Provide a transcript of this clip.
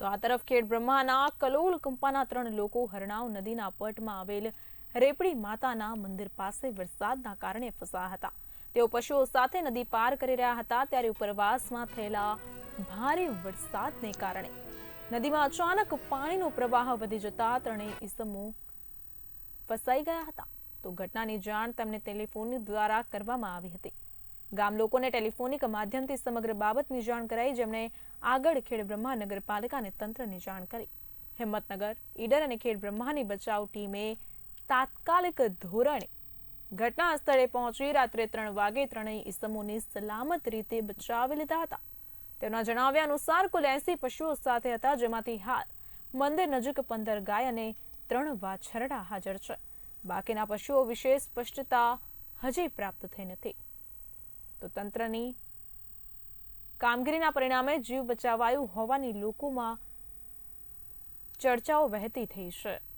તો આ તરફ ખેડ બ્રહ્માના કલોલ કંપાના ત્રણ લોકો હરણાવ નદીના પટમાં આવેલ રેપડી માતાના મંદિર પાસે વરસાદના કારણે ફસાયા હતા. તેઓ પશુઓ સાથે નદી પાર કરી રહ્યા હતા, ત્યારે ઉપરવાસમાં થયેલા ભારે વરસાદને કારણે. નદીમાં અચાનક પાણીનો પ્રવાહ વધી જતા ત્રણેય ઈસમો ફસાઈ ગયા હતા. તો ઘટનાની જાણ તેમને ટેલિફોન દ્વારા કરવામાં આવી હતી. ગામ લોકોને ટેલિફોનિક માધ્યમથી સમગ્ર બાબતની જાણ કરાઈ, જેમણે આગળ ખેડ બ્રહ્મા નગરપાલિકાને તંત્રની જાણ કરી. હિંમતનગર, ઈડર અને ખેડ બ્રહ્માની બચાવ ટીમે તાત્કાલિક ધોરણે ઘટના સ્થળે પહોંચી રાત્રે ત્રણ વાગે ત્રણેય ઈસમોને સલામત રીતે બચાવી લીધા હતા. તેમના જણાવ્યા અનુસાર, કુલ એસી પશુઓ સાથે હતા, જેમાંથી હાલ મંદિર નજીક પંદર ગાય અને ત્રણ વાછરડા હાજર છે. બાકીના પશુઓ વિશે સ્પષ્ટતા હજી પ્રાપ્ત થઈ નથી. તો તંત્રની કામગીરીના પરિણામે જીવ બચાવાયું હોવાની લોકોમાં ચર્ચાઓ વહેતી થઈ છે.